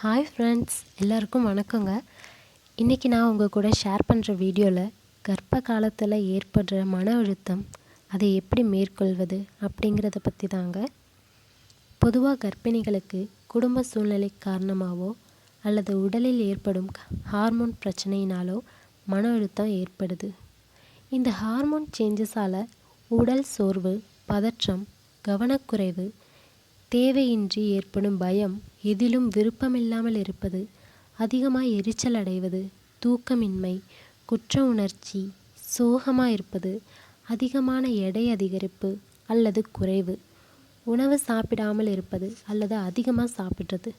Hi friends எல்லாருக்கும் வணக்கங்க. இன்றைக்கி நான் உங்கள் கூட ஷேர் பண்ணுற வீடியோவில் கர்ப்ப காலத்தில் ஏற்படுற மன அழுத்தம் அதை எப்படி மேற்கொள்வது அப்படிங்கிறத பற்றி தாங்க. பொதுவாக கர்ப்பிணிகளுக்கு குடும்ப சூழ்நிலை காரணமாகவோ அல்லது உடலில் ஏற்படும் ஹார்மோன் பிரச்சனையினாலோ மன அழுத்தம் ஏற்படுது. இந்த ஹார்மோன் சேஞ்சஸால் உடல் சோர்வு பதற்றம் கவனக்குறைவு தேவையின்றி ஏற்படும் பயம் எதிலும் விருப்பமில்லாமல் இருப்பது அதிகமாக எரிச்சல் அடைவது தூக்கமின்மை குற்ற உணர்ச்சி சோகமாக இருப்பது அதிகமான எடை அதிகரிப்பு அல்லது குறைவு உணவு சாப்பிடாமல் இருப்பது அல்லது அதிகமாக சாப்பிட்றது.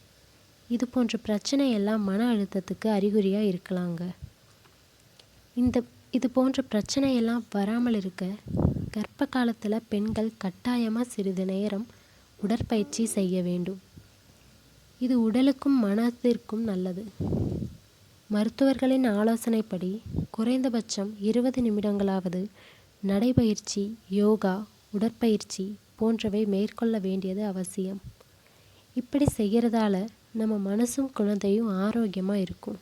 இது போன்ற பிரச்சனை எல்லாம் மன அழுத்தத்துக்கு அறிகுறியாக இருக்கலாங்க. இந்த இது போன்ற பிரச்சனையெல்லாம் வராமல் இருக்க கர்ப்ப காலத்தில் பெண்கள் கட்டாயமாக சிறிது நேரம் உடற்பயிற்சி செய்ய வேண்டும். இது உடலுக்கும் மனத்திற்கும் நல்லது. மருத்துவர்களின் ஆலோசனைப்படி குறைந்தபட்சம் இருபது நிமிடங்களாவது நடைபயிற்சி யோகா உடற்பயிற்சி போன்றவை மேற்கொள்ள வேண்டியது அவசியம். இப்படி செய்கிறதால நம்ம மனசும் குழந்தையும் ஆரோக்கியமாக இருக்கும்.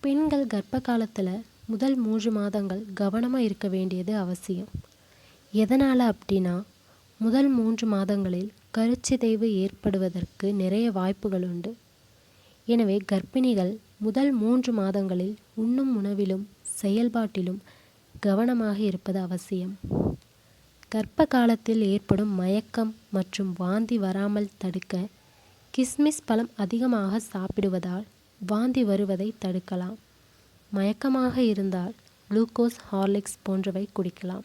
பெண்கள் கர்ப்ப காலத்தில் முதல் மூன்று மாதங்கள் கவனமாக இருக்க வேண்டியது அவசியம். எதனால் அப்படின்னா முதல் மூன்று மாதங்களில் கருச்சிதைவு ஏற்படுவதற்கு நிறைய வாய்ப்புகள் உண்டு எனவே கர்ப்பிணிகள் முதல் மூன்று மாதங்களில் உண்ணும் உணவிலும் செயல்பாட்டிலும் கவனமாக இருப்பது அவசியம். கர்ப்ப காலத்தில் ஏற்படும் மயக்கம் மற்றும் வாந்தி வராமல் தடுக்க கிஸ்மிஸ் பழம் அதிகமாக சாப்பிடுவதால் வாந்தி வருவதை தடுக்கலாம். மயக்கமாக இருந்தால் குளுக்கோஸ் ஹார்லிக்ஸ் போன்றவை குடிக்கலாம்.